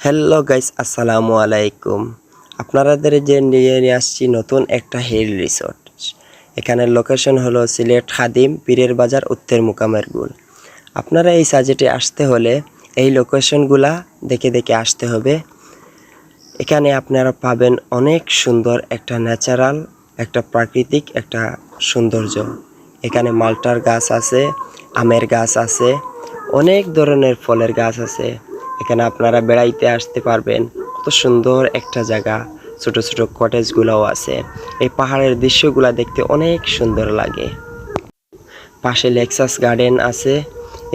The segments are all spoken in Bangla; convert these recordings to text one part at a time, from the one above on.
হ্যালো গাইস আসসালামু আলাইকুম আপনাদের যে নিয়ে নিয়ে আসছি নতুন একটা হিল রিসোর্ট এখানের লোকেশন হলো সিলেট খাদিম, পীরের বাজার, উত্তর মুকামের গুল। আপনারা এই সাজেটে আসতে হলে এই লোকেশনগুলা দেখে দেখে আসতে হবে। এখানে আপনারা পাবেন অনেক সুন্দর একটা ন্যাচারাল একটা প্রাকৃতিক, একটা সৌন্দর্য। এখানে মালটার গাছ আছে, আমের গাছ আছে, অনেক ধরনের ফলের গাছ আছে। এখানে আপনারা বেড়াইতে আসতে পারবেন। কত সুন্দর একটা জায়গা। ছোট ছোট কটেজগুলোও আছে। এই পাহাড়ের দৃশ্যগুলা দেখতে অনেক সুন্দর লাগে। পাশে লেক্সাস গার্ডেন আছে।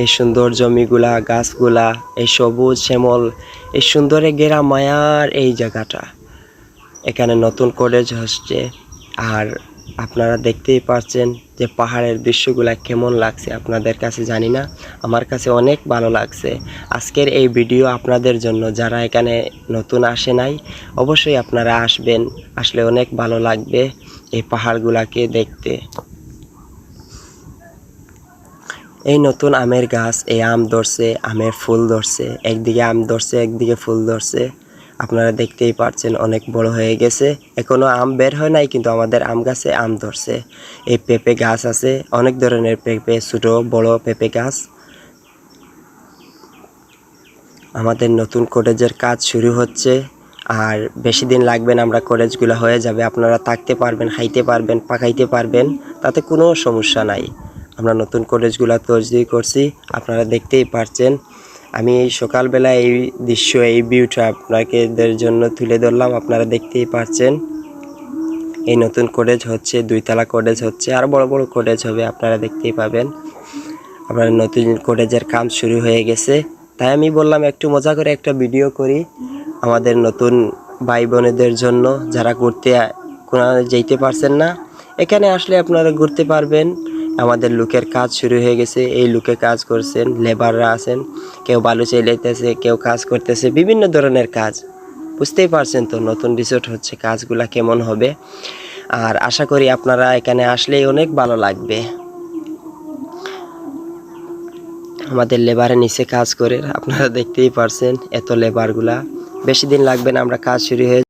এই সুন্দর জমিগুলা, গাছগুলা, এই সবুজ শ্যামল, এই সুন্দরে ঘেরা মায়ার এই জায়গাটা। এখানে নতুন কলেজ হচ্ছে আর আপনারা দেখতেই পাচ্ছেন যে পাহাড়ের দৃশ্যগুলা কেমন লাগছে, আপনাদের কাছে জানি না, আমার কাছে অনেক ভালো লাগছে। আজকের এই ভিডিও আপনাদের জন্য, যারা এখানে নতুন আসে নাই, অবশ্যই আপনারা আসবেন, আসলে অনেক ভালো লাগবে এই পাহাড়গুলাকে দেখতে। এই নতুন আমের গাছ, এই আম ধরছে, আমের ফুল ধরছে, একদিকে আম ধরছে, একদিকে ফুল ধরছে। আপনারা দেখতেই পাচ্ছেন অনেক বড় হয়ে গেছে। এখনও আম বের হয় নাই, কিন্তু আমাদের আম গাছে আম ধরছে। এই পেঁপে গাছ আছে, অনেক ধরনের পেঁপে, ছোট, বড় পেঁপে গাছ। আমাদের নতুন কলেজের কাজ শুরু হচ্ছে, আর বেশি দিন লাগবে না আমরা কলেজগুলো হয়ে যাবে। আপনারা থাকতে পারবেন, খাইতে পারবেন, পাকাইতে পারবেন, তাতে কোনো সমস্যা নাই। আমরা নতুন কলেজগুলো তৈরি করছি, আপনারা দেখতেই পারছেন। আমি এই সকালবেলা এই দৃশ্য, এই ভিউটা আপনাদের জন্য তুলে ধরলাম। আপনারা দেখতেই পারছেন। এই নতুন কলেজ হচ্ছে, দুইতলা কলেজ হচ্ছে, আর বড় বড় কলেজ হবে, আপনারা দেখতেই পাবেন। আপনার নতুন কলেজের কাম শুরু হয়ে গেছে। তাই আমি বললাম, একটু মজা করে একটা ভিডিও করি আমাদের নতুন ভাই বোনেদের জন্য। যারা ঘুরতে, কোনো যেতে পারছেন না, এখানে আসলে আপনারা ঘুরতে পারবেন। আমাদের লুকের কাজ শুরু হয়ে গেছে। এই লুকে কাজ করছেন লেবাররা আছেন, কেউ বালু চাইলাইতেছে কেউ কাজ করতেছে, বিভিন্ন ধরনের কাজ। বুঝতেই পারছেন তো নতুন রিসোর্ট হচ্ছে কাজগুলা কেমন হবে। আর আশা করি আপনারা এখানে আসলেই অনেক ভালো লাগবে। আমাদের লেবারের নিচে কাজ করে, আপনারা দেখতেই পারছেন এত লেবারগুলা বেশি দিন লাগবে না, আমরা কাজ শুরু হয়ে